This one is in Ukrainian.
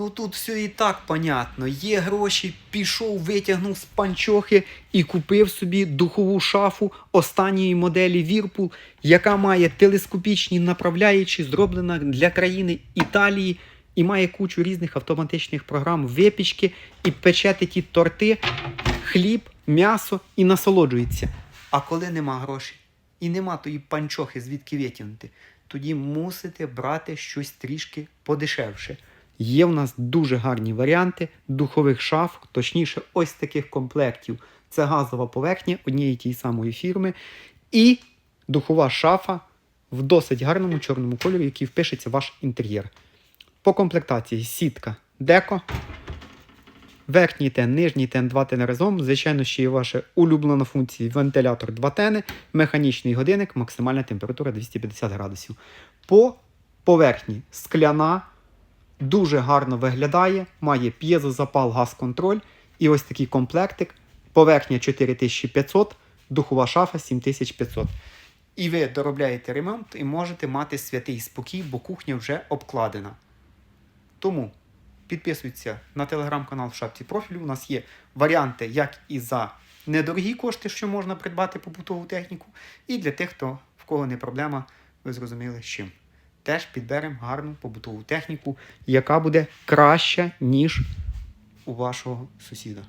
Ну тут все і так понятно. Є гроші, пішов, витягнув з панчохи і купив собі духову шафу останньої моделі Вірпул, яка має телескопічні направляючі, зроблена для країни Італії, і має кучу різних автоматичних програм випічки і печете ті торти, хліб, м'ясо і насолоджується. А коли нема грошей і нема тої панчохи, звідки витягнути, тоді мусите брати щось трішки подешевше. Є в нас дуже гарні варіанти духових шаф, точніше, ось таких комплектів. Це газова поверхня однієї тієї самої фірми. І духова шафа в досить гарному чорному кольорі, який впишеться в ваш інтер'єр. По комплектації сітка деко. Верхній тен, нижній тен, два тени разом. Звичайно, ще є ваша улюблена функція вентилятор 2 тени, механічний годинник, максимальна температура 250 градусів. По поверхні скляна, дуже гарно виглядає, має п'єзозапал газ-контроль і ось такий комплектик. Поверхня 4500, духова шафа 7500. І ви доробляєте ремонт і можете мати святий спокій, бо кухня вже обкладена. Тому підписуйтеся на телеграм-канал в шапці профілю. У нас є варіанти, як і за недорогі кошти, що можна придбати побутову техніку, і для тих, хто в кого не проблема, ви зрозуміли з чим. Теж підберемо гарну побутову техніку, яка буде краща, ніж у вашого сусіда.